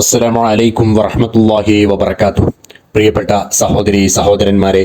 അസ്സലാമു അലൈക്കും വറഹമത്തല്ലാഹി വബർക്കാത്തു പ്രിയപ്പെട്ട സഹോദരി സഹോദരന്മാരെ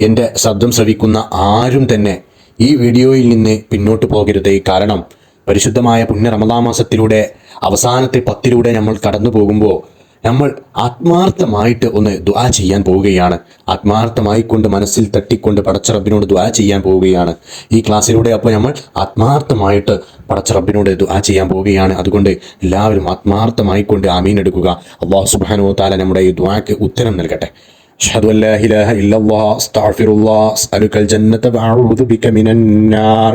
എന്റെ ശബ്ദം ശ്രവിക്കുന്ന ആരും തന്നെ ഈ വീഡിയോയിൽ നിന്ന് പിന്നോട്ട് പോകരുത്. കാരണം പരിശുദ്ധമായ പുണ്യ റമദാ മാസത്തിലൂടെ അവസാനത്തെ പത്തിലൂടെ നമ്മൾ കടന്നു പോകുമ്പോൾ നമ്മൾ ആത്മാർത്ഥമായിട്ട് ഒന്ന് ദുആ ചെയ്യാൻ പോവുകയാണ് ആത്മാർത്ഥമായി കൊണ്ട് മനസ്സിൽ തട്ടിക്കൊണ്ട് പടച്ച റബ്ബിനോട് ദുആ ചെയ്യാൻ പോവുകയാണ് ഈ ക്ലാസ്സിലൂടെ അപ്പോൾ നമ്മൾ ആത്മാർത്ഥമായിട്ട് പടച്ച റബ്ബിനോട് ദുആ ചെയ്യാൻ പോവുകയാണ് അതുകൊണ്ട് എല്ലാവരും ആത്മാർത്ഥമായി കൊണ്ട് ആമീൻ എടുക്കുക അള്ളാഹു സുബ്ഹാനഹു വ തആല നമ്മുടെ ഈ ദുആക്ക് ഉത്തരം നൽകട്ടെ أشهد أن لا إله إلا الله أستغفر الله أسألك الجنة وأعوذ بك من النار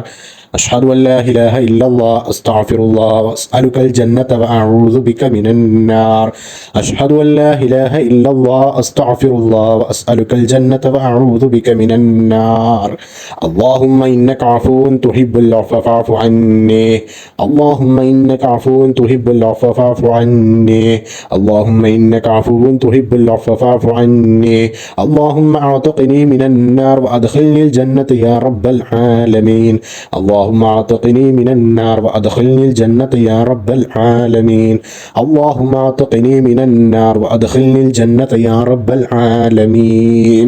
أشهد أن لا إله إلا الله أستغفر الله وأسألك الجنة وأعوذ بك من النار. أشهد أن لا إله إلا الله أستغفر الله وأسألك الجنة وأعوذ بك من النار. اللهم إنك عفو تحب العفو فاعف عني. اللهم إنك عفو تحب العفو فاعف عني. اللهم إنك عفو تحب العفو فاعف عني. اللهم أعتقني من النار وأدخلني الجنة يا رب العالمين. اللهم أعتقني من النار وأدخلني الجنة يا رب العالمين. اللهم أعتقني من النار وأدخلني الجنة يا رب العالمين.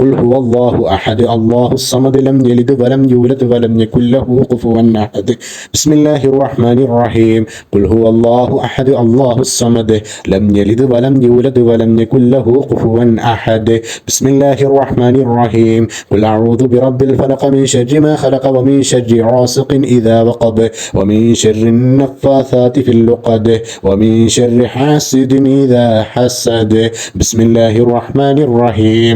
قل هو الله أحد. الله الصمد لم يلد ولم يولد ولم يكن له كفوا أحد. بسم الله الرحمن الرحيم. قل هو الله أحد. الله الصمد لم يلد ولم يولد ولم يكن له كفوا أحد. بسم الله الرحمن الرحيم. قل أعوذ برب الفلق من شر ما خلق ومن شر غاسق إذا وقب ومن شر النفاثات في اللقد ومن شر حاسد إذا حسد. بسم الله الرحمن الرحيم.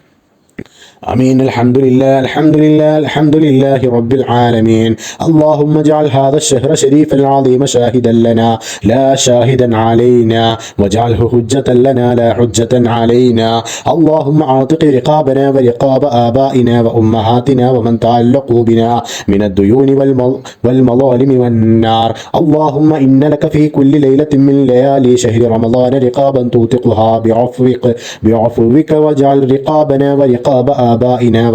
آمين. الحمد لله الحمد لله الحمد لله رب العالمين. اللهم اجعل هذا الشهر شريفا العظيم شاهدا لنا لا شاهدا علينا واجعله حجة لنا لا حجة علينا. اللهم اعتق رقابنا ورقاب آبائنا وأمهاتنا ومن تعلقوا بنا من الديون والمل والمظالم والنار. اللهم إن لك في كل ليلة من ليالي شهر رمضان رقابا توثقها بعفوك بعفوك واجعل رقابنا ورقاب آبائنا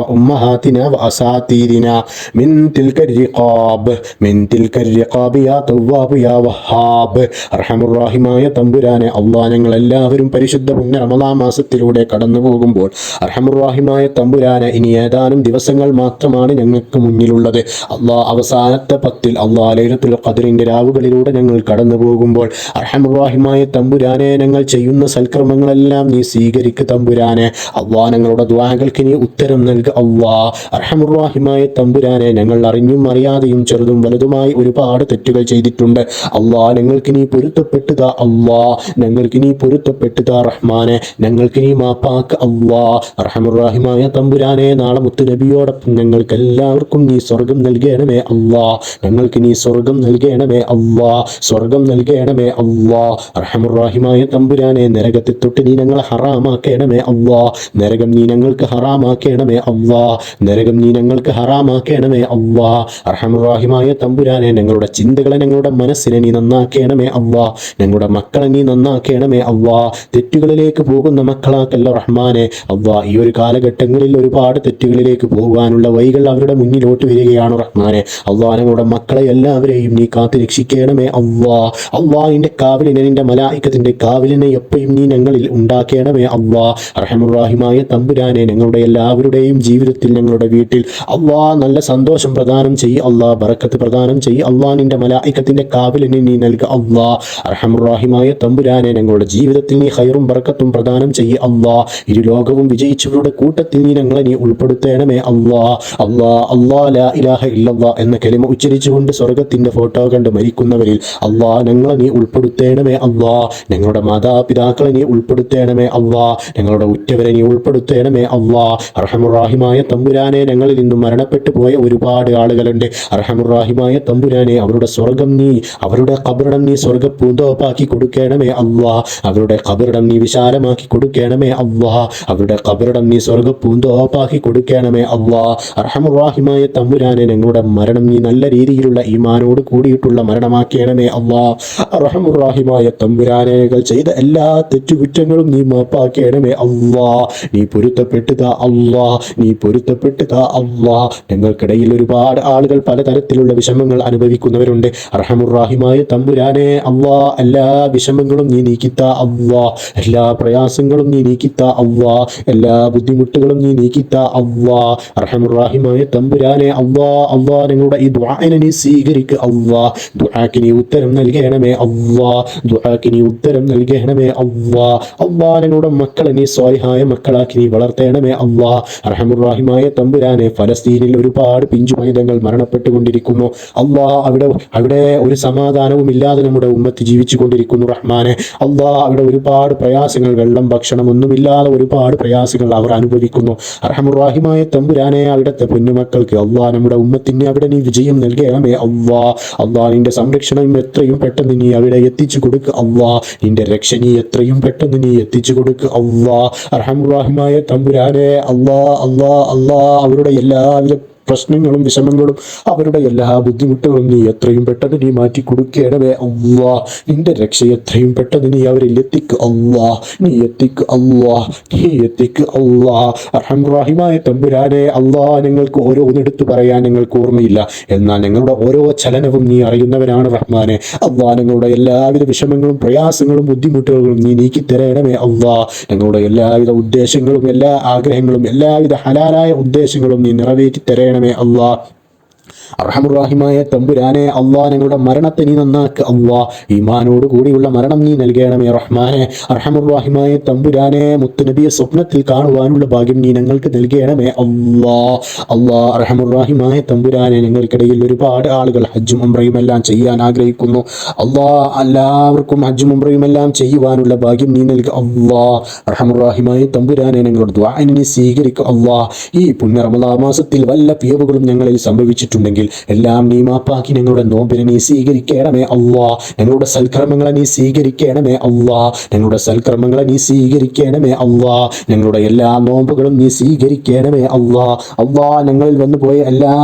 وأمهاتنا وأساتذتنا من تلك الرقاب من تلك الرقاب يا تواب يا വഹാബ് അർഹമുറാഹിമായ തമ്പുരാനെ അള്ളാഹ് ഞങ്ങൾ എല്ലാവരും പരിശുദ്ധ പുണ്യ റമദാ മാസത്തിലൂടെ കടന്നു പോകുമ്പോൾ അർഹമുറാഹിമായ തമ്പുരാനെ ഇനി ഏതാനും ദിവസങ്ങൾ മാത്രമാണ് ഞങ്ങൾക്ക് മുന്നിലുള്ളത് അള്ളാഹ് അവസാനത്തെ പത്തിൽ അള്ളാഹ് ലൈലത്തുൽ ഖദറിന്റെ രാവുകളിലൂടെ ഞങ്ങൾ കടന്നു പോകുമ്പോൾ അർഹമുറാഹിമായ തമ്പുരാനെ ഞങ്ങൾ ചെയ്യുന്ന സൽക്രമങ്ങളെല്ലാം നീ സ്വീകരിക്ക് തമ്പുരാനെ അള്ളാഹ് ഞങ്ങളുടെ ദ്വാകൾക്ക് നീ ഉത്തരം നൽകുക അള്ളാ. അർഹമുറാഹിമായ തമ്പുരാനെ ഞങ്ങൾ അറിഞ്ഞും അറിയാതെയും ചെറുതും വലുതുമായി ഒരുപാട് തെറ്റുകൾ ചെയ്തിട്ടുണ്ട്. അള്ളാ ഞങ്ങൾക്ക് നീ പൊരുത്തപ്പെട്ടുക അള്ളാ. ഞങ്ങൾക്ക് നീ പൊരുത്തപ്പെട്ടുക റഹ്മാനെ. ഞങ്ങൾക്ക് നീ മാപ്പാക്ക അള്ളാ. അർഹമുറാഹിമായ തമ്പുരാനെ നാളെ മുത്തുനബിയോടൊപ്പം ഞങ്ങൾക്ക് എല്ലാവർക്കും നീ സ്വർഗം നൽകണമേ അള്ളാ. ഞങ്ങൾക്ക് നീ സ്വർഗം നൽകണമേ അള്ളാ. സ്വർഗം നൽകണമേ അള്ളാ. അർഹമുറാഹിമായ തമ്പുരാനെ നരകത്തെ തൊട്ട് നീ ഞങ്ങളെ ഹറാമാക്കണമേ അള്ളാ. നരകം നീ ഞങ്ങൾക്ക് ഹറാമാക്കണമേ അള്ളാ. നരകം നീ ഞങ്ങൾക്ക് ഹറാമാക്കണമേ അള്ളാ. അർഹമുറാഹിമായ തമ്പുരാനെ ഞങ്ങളുടെ ചിന്തകളെ ഞങ്ങളുടെ മനസ്സിനെ നീ നന്നാക്കണമേ അള്ളാ. ഞങ്ങളുടെ മക്കളെ നീ നന്നാക്കണമേ അള്ളാ. തെറ്റുകളിലേക്ക് പോകുന്ന മക്കളാക്കല്ല റഹ്മാനെ. അള്ളാ ഈ ഒരു കാലഘട്ടങ്ങളിൽ ഒരുപാട് തെറ്റുകളിലേക്ക് പോകാനുള്ള വഴികൾ അവരുടെ മുന്നിലോട്ട് വരികയാണ് റഹ്മാനെ. അള്ളാ ഞങ്ങളുടെ മക്കളെ എല്ലാവരെയും നീ കാത്തു രക്ഷിക്കണമേ അള്ളാ. എന്റെ കാവലിനെ നിന്റെ മലായിക്കത്തിന്റെ കാവലിനെ എപ്പോഴും നീ ഞങ്ങളിൽ ഉണ്ടാക്കണമേ അള്ളാ. റഹമുറാഹിമായ തമ്പുരാനെ ഞങ്ങളുടെ എല്ലാ എല്ലാവരുടെയും ജീവിതത്തിൽ ഞങ്ങളുടെ വീട്ടിൽ അള്ളാ നല്ല സന്തോഷം പ്രദാനം ചെയ്യ് അള്ളാ ബറക്കത്ത് പ്രദാനം ചെയ്യ് അള്ളാ നിന്റെ മലായിക്കത്തിന്റെ കാവലിനെ നീ നൽകുക അള്ളാ അർഹമുറാഹിമായ തമ്പുരാനെ ഞങ്ങളുടെ ജീവിതത്തിൽ നീ ഹൈറും ബറക്കത്തും പ്രദാനം ചെയ്യ് അള്ളാ ഇരു ലോകവും വിജയിച്ചവരുടെ കൂട്ടത്തിൽ നീ ഞങ്ങളെ നീ ഉൾപ്പെടുത്തേണമേ അള്ളാ അള്ളാ അള്ളാ ലാ ഇലാഹ ഇല്ലല്ലാ എന്ന കലിമ ഉച്ചരിച്ചുകൊണ്ട് സ്വർഗത്തിന്റെ ഫോട്ടോ കണ്ട് മരിക്കുന്നവരിൽ അള്ളാ ഞങ്ങളെ നീ ഉൾപ്പെടുത്തേണമേ അള്ളാ ഞങ്ങളുടെ മാതാപിതാക്കളെ നീ ഉൾപ്പെടുത്തേണമേ അള്ളാ ഞങ്ങളുടെ ഉറ്റവരെ നീ ഉൾപ്പെടുത്തേണമേ അള്ളാ അർഹമുറാഹിമായ തമ്പുരാനെ ഞങ്ങളിൽ നിന്നും മരണപ്പെട്ടു പോയ ഒരുപാട് ആളുകളുണ്ട്. അർഹമുറാഹിമായ തമ്പുരാനെ അവരുടെ സ്വർഗം നീ അവരുടെ കബറിടം നീ സ്വർഗ പൂന്തോപ്പാക്കി കൊടുക്കണമേ അള്ളാ. അവരുടെ കബറിടം നീ വിശാലമാക്കി കൊടുക്കണമേ അള്ളാ. അവരുടെ കബറിടം നീ സ്വർഗ പൂന്തോപ്പാക്കി കൊടുക്കണമേ അള്ളാ. അർഹമുറാഹിമായ തമ്പുരാനെ ഞങ്ങളുടെ മരണം നീ നല്ല രീതിയിലുള്ള ഈമാനോട് കൂടിയിട്ടുള്ള മരണമാക്കിയണമേ അള്ളാ. അർഹമുറാഹിമായ തമ്പുരാനകൾ ചെയ്ത എല്ലാ തെറ്റുകുറ്റങ്ങളും നീ മാപ്പാക്കിയണമേ അള്ളാ. നീ പൊരുത്തപ്പെട്ടത അള്ളാ നീ പൊരുത്തപ്പെട്ടത അള്ളാ ഞങ്ങൾക്കിടയിൽ ഒരുപാട് ആളുകൾ പലതരത്തിലുള്ള വിഷമങ്ങൾ അനുഭവിക്കുന്നവരുണ്ട്. അർഹമുറാഹിമായ തമ്പുരാനെ അള്ളാ എല്ലാ വിഷമങ്ങളും നീ നീക്കിത്ത അവ്വാ എല്ലാ പ്രയാസങ്ങളും നീ നീക്കിത്ത അവ്വാ എല്ലാ ബുദ്ധിമുട്ടുകളും നീ നീക്കിത്ത അവ്വാ അർഹമുറാഹിമായ തമ്പുരാനെ അവ്വാ അവ്വാ നിങ്ങളുടെ ഈ ദ്വാനെ നീ സ്വീകരിക്കുക അവ്വാ ദുആക്ക് നീ ഉത്തരം നൽകണമേ അവ്വാ ദുആക്ക് നീ ഉത്തരം നൽകണമേ അവ്വാ അവ്വാ നിങ്ങളുടെ മക്കളെ നീ സ്വാലിഹായ മക്കളാക്കി നീ വളർത്തേണമേ അർഹമുറാഹിമായ തമ്പുരാനെ ഫലസ്തീനിൽ ഒരുപാട് പിഞ്ചുമൈതങ്ങൾ മരണപ്പെട്ടുകൊണ്ടിരിക്കുന്നു. അള്ളാ അവിടെ അവിടെ ഒരു സമാധാനവും ഇല്ലാതെ നമ്മുടെ ഉമ്മത്ത് ജീവിച്ചു കൊണ്ടിരിക്കുന്നു റഹ്മാനെ. അള്ളാ അവിടെ ഒരുപാട് പ്രയാസങ്ങൾ വെള്ളം ഭക്ഷണം ഒന്നുമില്ലാതെ ഒരുപാട് പ്രയാസങ്ങൾ അവർ അനുഭവിക്കുന്നു. അർഹമുറാഹിമായ തമ്പുരാനെ അവിടുത്തെ പൊന്നുമക്കൾക്ക് അള്ളാ നമ്മുടെ ഉമ്മത്തിന് അവിടെ നീ വിജയം നൽകണമേ അള്ളാ അള്ളാ നിന്റെ സംരക്ഷണം എത്രയും പെട്ടെന്ന് നീ അവിടെ എത്തിച്ചു കൊടുക്കുക അള്ളാ നിന്റെ രക്ഷ നീ എത്രയും പെട്ടെന്ന് നീ എത്തിച്ചു കൊടുക്കുക അള്ളാ അർഹമുറാഹിമായ തമ്പുരാനെ അള്ളാ അള്ളാ അള്ളാ അവരുടെ എല്ലാവിധ പ്രശ്നങ്ങളും വിഷമങ്ങളും അവരുടെ എല്ലാ ബുദ്ധിമുട്ടുകളും നീ എത്രയും പെട്ടെന്ന് നീ മാറ്റി കൊടുക്കണമേ അള്ളാ. നിന്റെ രക്ഷ എത്രയും പെട്ടെന്ന് നീ അവരിൽ എത്തിക്ക് അള്ളാ. നീ എത്തിക്ക് അള്ളാ. നീ എത്തിക്ക് അള്ളാ. അർഹംറാഹിമായ തമ്പുരാനെ അള്ളാ ഞങ്ങൾക്ക് ഓരോന്നെടുത്ത് പറയാൻ ഞങ്ങൾക്ക് ഓർമ്മയില്ല. എന്നാൽ ഞങ്ങളുടെ ഓരോ ചലനവും നീ അറിയുന്നവനാണ് റഹ്മാനെ. അള്ളാ ഞങ്ങളുടെ എല്ലാവിധ വിഷമങ്ങളും പ്രയാസങ്ങളും ബുദ്ധിമുട്ടുകളും നീ നീക്കി തരണമേ അള്ളാ. ഞങ്ങളുടെ എല്ലാവിധ ഉദ്ദേശങ്ങളും എല്ലാ ആഗ്രഹങ്ങളും എല്ലാവിധ ഹലാലായ ഉദ്ദേശങ്ങളും നീ നിറവേറ്റി തരണമേ അള്ളാ അർഹമുറാഹിമായ തമ്പുരാനെ അള്ളാ ഞങ്ങളുടെ മരണത്തെ നീ നന്നാക്ക് അള്ളാ ഈമാനോട് കൂടിയുള്ള മരണം നീ നൽകണമേ റഹ്മാനെ. അർഹമുറാഹിമായ തമ്പുരാനെ മുത്തുനബിയെ സ്വപ്നത്തിൽ കാണുവാനുള്ള ഭാഗ്യം നീ ഞങ്ങൾക്ക് നൽകണമേ അള്ളാ അള്ളാ അർഹമുറാഹിമായ തമ്പുരാനെ ഞങ്ങൾക്കിടയിൽ ഒരുപാട് ആളുകൾ ഹജ്ജും ഉംറയും എല്ലാം ചെയ്യാൻ ആഗ്രഹിക്കുന്നു. അള്ളാ എല്ലാവർക്കും ഹജ്ജും ഉംറയും എല്ലാം ചെയ്യുവാനുള്ള ഭാഗ്യം നീ നൽകുക അള്ളാ അർഹമുറാഹിമായ തമ്പുരാനെ ഞങ്ങളുടെ ദ്വാനിനെ സ്വീകരിക്കുക അള്ളാ ഈ പുണ്യ റമദാ മാസത്തിൽ വല്ല പിയവുകളും ഞങ്ങളിൽ സംഭവിച്ചിട്ടുണ്ടെങ്കിൽ എല്ലാം നീ മാപ്പാക്കി ഞങ്ങളുടെ നോമ്പിനെ നീ സ്വീകരിക്കണമേ അള്ളാ ഞങ്ങളുടെ സൽക്രമങ്ങളെ നീ സ്വീകരിക്കണമേ അള്ളാ ഞങ്ങളുടെ സൽക്രമങ്ങളെ നീ സ്വീകരിക്കണമേ അള്ളാ ഞങ്ങളുടെ എല്ലാ നോമ്പുകളും നീ സ്വീകരിക്കണമേ അള്ളാ അള്ളാ ഞങ്ങളിൽ വന്നു പോയ എല്ലാ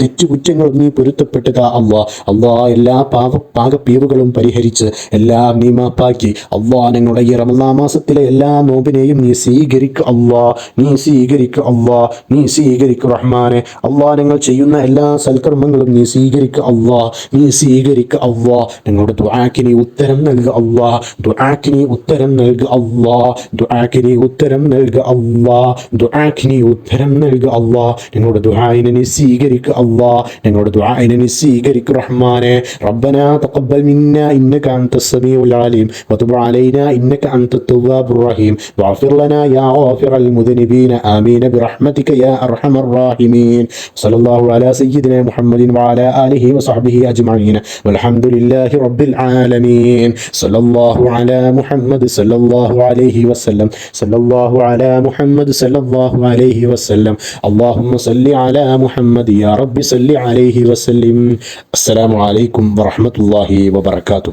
തെറ്റുകുറ്റങ്ങളും നീ പൊരുത്തപ്പെട്ടത് അള്ളാ. അള്ളാ എല്ലാ പാവ പാകപ്പീവുകളും പരിഹരിച്ച് എല്ലാം നീ മാപ്പാക്കി അള്ളാ ഞങ്ങളുടെ ഈ റമദാ മാസത്തിലെ എല്ലാ നോബിനെയും നീ സ്വീകരിക്കും അള്ളാ. നീ സ്വീകരിക്കും അള്ളാ. നീ സ്വീകരിക്കും റഹ്മാനെ. അള്ളാ ഞങ്ങൾ ചെയ്യുന്ന എല്ലാ സൽക്കർമ്മങ്ങളും നീ സ്വീകരിക്കുക അള്ളാ. നീ സ്വീകരിക്കുക അള്ളാ. ഞങ്ങളുടെ ദുആക്കിനി ഉത്തരം നൽകുക അള്ളാ. ദുആക്കിനി ഉത്തരം നൽകുക അള്ളാ. ദുആക്കിനി ഉത്തരം നൽകുക അള്ളാ. ദുആക്കിനി ഉത്തരം നൽകുക അള്ളാ. ഞങ്ങളുടെ ദുആയിനെ നീ സ്വീകരിക്കുക അള്ളാ ഞങ്ങളുടെ ദുആനെ നീ സ്വീകരിക്കും റഹ്മാനെ. റബ്ബന തഖബ്ബൽ മിന്ന ഇന്നക അൻത സമീഉൽ അലീം. വതുബ് അലൈന ഇന്നക അൻത തവ്വാബുർ റഹീം. വഗ്ഫിർ ലനാ യാ ഗാഫിറൽ മുദ്നിബീന. ആമീൻ ബിറഹ്മതിക യാ അർഹമർ റാഹിമീൻ. സല്ലല്ലാഹു അലാ സയ്യിദിന മുഹമ്മദിൻ വഅലാ ആലിഹി വസഹ്ബിഹി അജ്മഈൻ. വൽഹംദുലില്ലാഹി റബ്ബിൽ ആലമീൻ. സല്ലല്ലാഹു അലാ മുഹമ്മദ് സല്ലല്ലാഹു അലൈഹി വസല്ലം. സല്ലല്ലാഹു അലാ മുഹമ്മദ് സല്ലല്ലാഹു അലൈഹി വസല്ലം. അല്ലാഹുമ്മ സല്ലി അലാ മുഹമ്മദ് യാ റബ്ബി നബി സല്ലി അലൈഹി വസ്ലിം അസ്സലാമു അലൈക്കും വറഹമത്തല്ലാഹി വബർക്കാത്തു